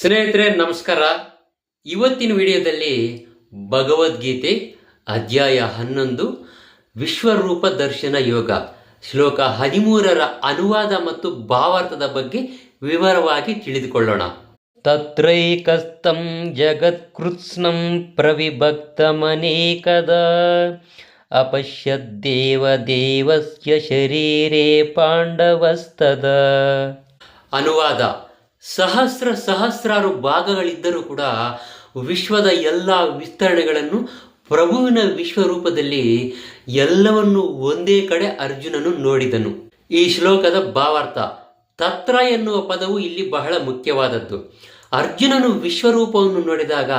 ಸ್ನೇಹಿತರೆ, ನಮಸ್ಕಾರ. ಇವತ್ತಿನ ವಿಡಿಯೋದಲ್ಲಿ ಭಗವದ್ಗೀತೆ ಅಧ್ಯಾಯ ಹನ್ನೊಂದು, ವಿಶ್ವರೂಪ ದರ್ಶನ ಯೋಗ, ಶ್ಲೋಕ ಹದಿಮೂರರ ಅನುವಾದ ಮತ್ತು ಭಾವಾರ್ಥದ ಬಗ್ಗೆ ವಿವರವಾಗಿ ತಿಳಿದುಕೊಳ್ಳೋಣ. ತತ್ರೈಕಸ್ತಂ ಜಗತ್ಕೃತ್ಸ್ನಂ ಪ್ರವಿಭಕ್ತಮನೇಕದ, ಅಪಶ್ಯದ್ದೇವ ದೇವಸ್ಯ ಶರೀರೇ ಪಾಂಡವಸ್ತದ. ಅನುವಾದ. ಸಹಸ್ರ ಸಹಸ್ರಾರು ಭಾಗಗಳಿದ್ದರೂ ಕೂಡ ವಿಶ್ವದ ಎಲ್ಲ ವಿಸ್ತರಣೆಗಳನ್ನು ಪ್ರಭುವಿನ ವಿಶ್ವರೂಪದಲ್ಲಿ ಎಲ್ಲವನ್ನು ಒಂದೇ ಕಡೆ ಅರ್ಜುನನು ನೋಡಿದನು. ಈ ಶ್ಲೋಕದ ಭಾವಾರ್ಥ, ತತ್ರ ಎನ್ನುವ ಪದವು ಇಲ್ಲಿ ಬಹಳ ಮುಖ್ಯವಾದದ್ದು. ಅರ್ಜುನನು ವಿಶ್ವರೂಪವನ್ನು ನೋಡಿದಾಗ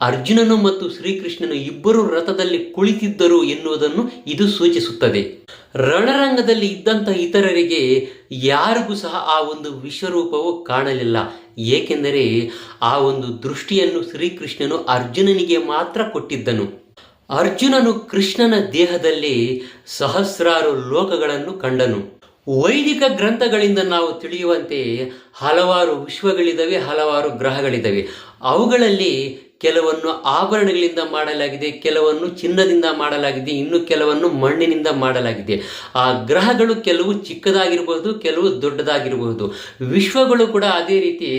ಅರ್ಜುನನು ಮತ್ತು ಶ್ರೀಕೃಷ್ಣನು ಇಬ್ಬರು ರಥದಲ್ಲಿ ಕುಳಿತಿದ್ದರು ಎನ್ನುವುದನ್ನು ಇದು ಸೂಚಿಸುತ್ತದೆ. ರಣರಂಗದಲ್ಲಿ ಇದ್ದಂಥ ಇತರರಿಗೆ ಯಾರಿಗೂ ಸಹ ಆ ಒಂದು ವಿಶ್ವರೂಪವು ಕಾಣಲಿಲ್ಲ. ಏಕೆಂದರೆ ಆ ಒಂದು ದೃಷ್ಟಿಯನ್ನು ಶ್ರೀಕೃಷ್ಣನು ಅರ್ಜುನನಿಗೆ ಮಾತ್ರ ಕೊಟ್ಟಿದ್ದನು. ಅರ್ಜುನನು ಕೃಷ್ಣನ ದೇಹದಲ್ಲಿ ಸಹಸ್ರಾರು ಲೋಕಗಳನ್ನು ಕಂಡನು. ವೈದಿಕ ಗ್ರಂಥಗಳಿಂದ ನಾವು ತಿಳಿಯುವಂತೆ ಹಲವಾರು ವಿಶ್ವಗಳಿದ್ದಾವೆ ಹಲವಾರು ಗ್ರಹಗಳಿದ್ದಾವೆ ಅವುಗಳಲ್ಲಿ ಕೆಲವನ್ನು ಆಭರಣಗಳಿಂದ ಮಾಡಲಾಗಿದೆ, ಕೆಲವನ್ನು ಚಿನ್ನದಿಂದ ಮಾಡಲಾಗಿದೆ, ಇನ್ನು ಕೆಲವನ್ನು ಮಣ್ಣಿನಿಂದ ಮಾಡಲಾಗಿದೆ. ಆ ಗ್ರಹಗಳು ಕೆಲವು ಚಿಕ್ಕದಾಗಿರಬಹುದು ಕೆಲವು ದೊಡ್ಡದಾಗಿರಬಹುದು ವಿಶ್ವಗಳು ಕೂಡ ಅದೇ ರೀತಿ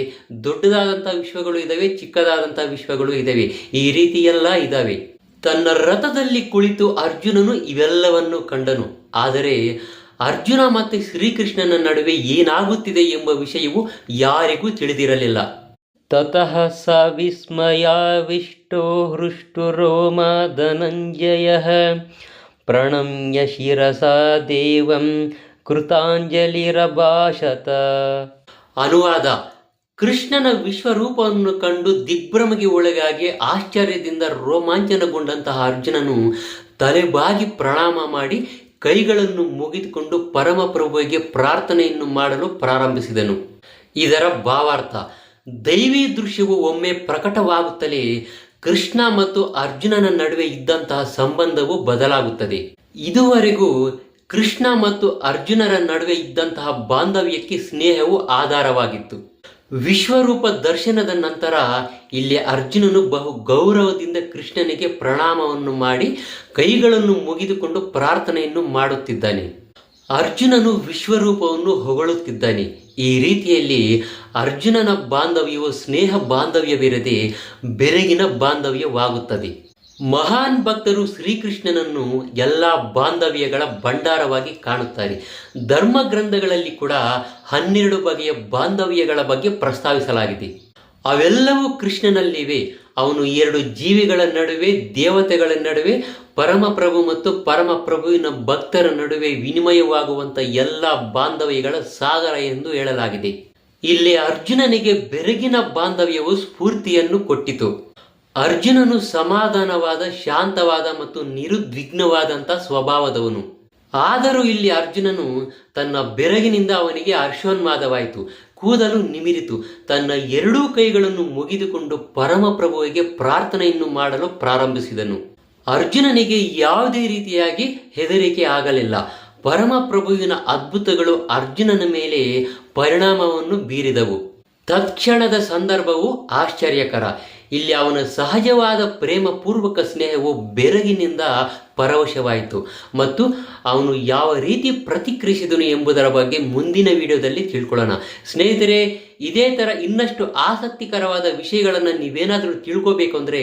ದೊಡ್ಡದಾದಂಥ ವಿಶ್ವಗಳು ಇದ್ದಾವೆ ಚಿಕ್ಕದಾದಂಥ ವಿಶ್ವಗಳು ಇದ್ದಾವೆ ಈ ರೀತಿ ಎಲ್ಲ ಇದ್ದಾವೆ ತನ್ನ ರಥದಲ್ಲಿ ಕುಳಿತು ಅರ್ಜುನನು ಇವೆಲ್ಲವನ್ನು ಕಂಡನು. ಆದರೆ ಅರ್ಜುನ ಮತ್ತು ಶ್ರೀಕೃಷ್ಣನ ನಡುವೆ ಏನಾಗುತ್ತಿದೆ ಎಂಬ ವಿಷಯವು ಯಾರಿಗೂ ತಿಳಿದಿರಲಿಲ್ಲ. ತತಃ ಸ विस्मयाविष्टो हृष्टुरोमादनञ्जयः ಪ್ರಣಮ್ಯ ಶಿರಸಾ ದೇವಂ ಕೃತಾಂಜಲಿರಭಾಷತ ಅನುವಾದ ಕೃಷ್ಣನ ವಿಶ್ವರೂಪವನ್ನು ಕಂಡು ದಿಗ್ಭ್ರಮಗೆ ಒಳಗಾಗಿ ಆಶ್ಚರ್ಯದಿಂದ ರೋಮಾಂಚನಗೊಂಡಂತಹ ಅರ್ಜುನನು ತಲೆಬಾಗಿ ಪ್ರಣಾಮ ಮಾಡಿ ಕೈಗಳನ್ನು ಮುಗಿದುಕೊಂಡು ಪರಮಪ್ರಭುವಿಗೆ ಪ್ರಾರ್ಥನೆಯನ್ನು ಮಾಡಲು ಪ್ರಾರಂಭಿಸಿದನು. ಇದರ ಭಾವಾರ್ಥ ದೈವಿ ದೃಶ್ಯವು ಒಮ್ಮೆ ಪ್ರಕಟವಾಗುತ್ತಲೇ ಕೃಷ್ಣ ಮತ್ತು ಅರ್ಜುನನ ನಡುವೆ ಇದ್ದಂತಹ ಸಂಬಂಧವು ಬದಲಾಗುತ್ತದೆ. ಇದುವರೆಗೂ ಕೃಷ್ಣ ಮತ್ತು ಅರ್ಜುನರ ನಡುವೆ ಇದ್ದಂತಹ ಬಾಂಧವ್ಯಕ್ಕೆ ಸ್ನೇಹವು ಆಧಾರವಾಗಿತ್ತು. ವಿಶ್ವರೂಪ ದರ್ಶನದ ನಂತರ ಇಲ್ಲಿ ಅರ್ಜುನನು ಬಹು ಗೌರವದಿಂದ ಕೃಷ್ಣನಿಗೆ ಪ್ರಣಾಮವನ್ನು ಮಾಡಿ ಕೈಗಳನ್ನು ಮುಗಿದುಕೊಂಡು ಪ್ರಾರ್ಥನೆಯನ್ನು ಮಾಡುತ್ತಿದ್ದಾನೆ. ಅರ್ಜುನನು ವಿಶ್ವರೂಪವನ್ನು ಹೊಗಳುತ್ತಿದ್ದಾನೆ. ಈ ರೀತಿಯಲ್ಲಿ ಅರ್ಜುನನ ಬಾಂಧವ್ಯವು ಸ್ನೇಹ ಬಾಂಧವ್ಯವಿರದೆ ಬೆರಗಿನ ಬಾಂಧವ್ಯವಾಗುತ್ತದೆ. ಮಹಾನ್ ಭಕ್ತರು ಶ್ರೀಕೃಷ್ಣನನ್ನು ಎಲ್ಲ ಬಾಂಧವ್ಯಗಳ ಭಂಡಾರವಾಗಿ ಕಾಣುತ್ತಾರೆ. ಧರ್ಮ ಗ್ರಂಥಗಳಲ್ಲಿ ಕೂಡ ಹನ್ನೆರಡು ಬಗೆಯ ಬಾಂಧವ್ಯಗಳ ಬಗ್ಗೆ ಪ್ರಸ್ತಾವಿಸಲಾಗಿದೆ. ಅವೆಲ್ಲವೂ ಕೃಷ್ಣನಲ್ಲಿವೆ. ಅವನು ಎರಡು ಜೀವಿಗಳ ನಡುವೆ, ದೇವತೆಗಳ ನಡುವೆ, ಪರಮಪ್ರಭು ಮತ್ತು ಪರಮಪ್ರಭುವಿನ ಭಕ್ತರ ನಡುವೆ ವಿನಿಮಯವಾಗುವಂಥ ಎಲ್ಲ ಬಾಂಧವ್ಯಗಳ ಸಾಗರ ಎಂದು ಹೇಳಲಾಗಿದೆ. ಇಲ್ಲಿ ಅರ್ಜುನನಿಗೆ ಬೆರಗಿನ ಬಾಂಧವ್ಯವು ಸ್ಫೂರ್ತಿಯನ್ನು ಕೊಟ್ಟಿತು. ಅರ್ಜುನನು ಸಮಾಧಾನವಾದ, ಶಾಂತವಾದ ಮತ್ತು ನಿರುದ್ವಿಗ್ನವಾದಂಥ ಸ್ವಭಾವದವನು. ಆದರೂ ಇಲ್ಲಿ ಅರ್ಜುನನು ತನ್ನ ಬೆರಗಿನಿಂದ ಅವನಿಗೆ ಹರ್ಷೋನ್ಮಾದವಾಯಿತು. ಕೂದಲು ನಿಮಿರಿತು. ತನ್ನ ಎರಡೂ ಕೈಗಳನ್ನು ಮುಗಿದುಕೊಂಡು ಪರಮಪ್ರಭುವಿಗೆ ಪ್ರಾರ್ಥನೆಯನ್ನು ಮಾಡಲು ಪ್ರಾರಂಭಿಸಿದನು. ಅರ್ಜುನನಿಗೆ ಯಾವುದೇ ರೀತಿಯಾಗಿ ಹೆದರಿಕೆ ಆಗಲಿಲ್ಲ. ಪರಮಪ್ರಭುವಿನ ಅದ್ಭುತಗಳು ಅರ್ಜುನನ ಮೇಲೆ ಪರಿಣಾಮವನ್ನು ಬೀರಿದವು. ತತ್ಕ್ಷಣದ ಸಂದರ್ಭವು ಆಶ್ಚರ್ಯಕರ. ಇಲ್ಲಿ ಅವನ ಸಹಜವಾದ ಪ್ರೇಮಪೂರ್ವಕ ಸ್ನೇಹವು ಬೆರಗಿನಿಂದ ಪರವಶವಾಯಿತು. ಮತ್ತು ಅವನು ಯಾವ ರೀತಿ ಪ್ರತಿಕ್ರಿಯಿಸಿದನು ಎಂಬುದರ ಬಗ್ಗೆ ಮುಂದಿನ ವಿಡಿಯೋದಲ್ಲಿ ತಿಳ್ಕೊಳ್ಳೋಣ. ಸ್ನೇಹಿತರೆ, ಇದೇ ಥರ ಇನ್ನಷ್ಟು ಆಸಕ್ತಿಕರವಾದ ವಿಷಯಗಳನ್ನು ನೀವೇನಾದರೂ ತಿಳ್ಕೋಬೇಕು ಅಂದರೆ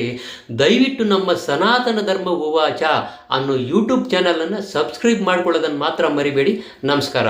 ದಯವಿಟ್ಟು ನಮ್ಮ ಸನಾತನ ಧರ್ಮ ಉವಾಚ ಅನ್ನೋ ಯೂಟ್ಯೂಬ್ ಚಾನಲನ್ನು ಸಬ್ಸ್ಕ್ರೈಬ್ ಮಾಡ್ಕೊಳ್ಳೋದನ್ನು ಮಾತ್ರ ಮರಿಬೇಡಿ. ನಮಸ್ಕಾರ.